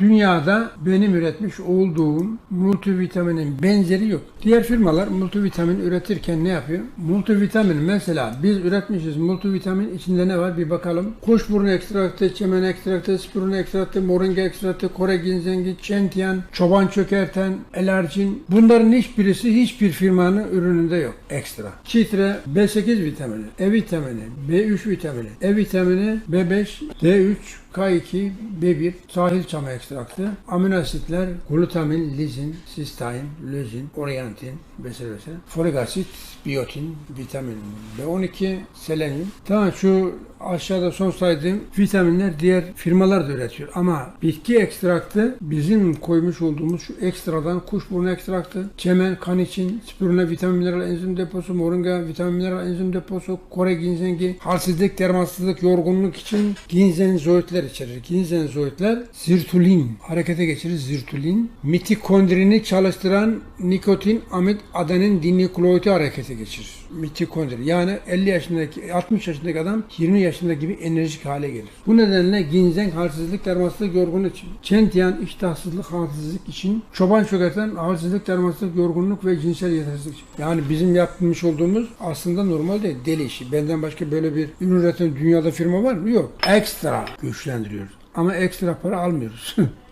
Dünyada benim üretmiş olduğum multivitaminin benzeri yok. Diğer firmalar multivitamin üretirken ne yapıyor? Multivitamin mesela biz üretmişiz multivitamin içinde ne var bir bakalım. Kuşburnu ekstraktı, çemen ekstraktı, spirulina ekstraktı, moringa ekstraktı, Kore ginzengi, çentiyan, çoban çökerten, elerjin. Bunların hiçbirisi hiçbir firmanın ürününde yok ekstra. Çitre B8 vitamini, E vitamini, B3 vitamini, E vitamini, B5, D3, K2, B1, sahil çamı ekstraktı, amino asitler, glutamin, lizin, sistein, lözin, orientin, vesaire vesaire, folik asit, biyotin, vitamin B12, selenyum. Tamam şu aşağıda son saydığım vitaminler diğer firmalar da üretiyor ama bitki ekstraktı bizim koymuş olduğumuz şu ekstradan kuşburnu ekstraktı, çemen kan için, spirulina vitamin mineral enzim deposu, moringa vitamin mineral enzim deposu, Kore ginzengi, halsizlik, dermansızlık, yorgunluk için ginzenzoidler içerir. Ginzenzoidler zirtulin harekete geçirir zirtulin. Mitokondrini çalıştıran nikotin, amid, adenin dinükleoidi harekete geçirir. Mitokondri yani 50 yaşındaki 60 yaşındaki adam 20 yaşında gibi enerjik hale gelir. Bu nedenle ginzen halsizlik, dermansızlık, yorgunluk için. Çentiyan iştahsızlık, halsizlik için. Çoban çökerten halsizlik, dermansızlık, yorgunluk ve cinsel yetersizlik için. Yani bizim yapmış olduğumuz aslında normal değil. Deli işi. Benden başka böyle bir ürün üreten dünyada firma var mı? Yok. Ekstra güçlendiriyoruz. Ama ekstra para almıyoruz.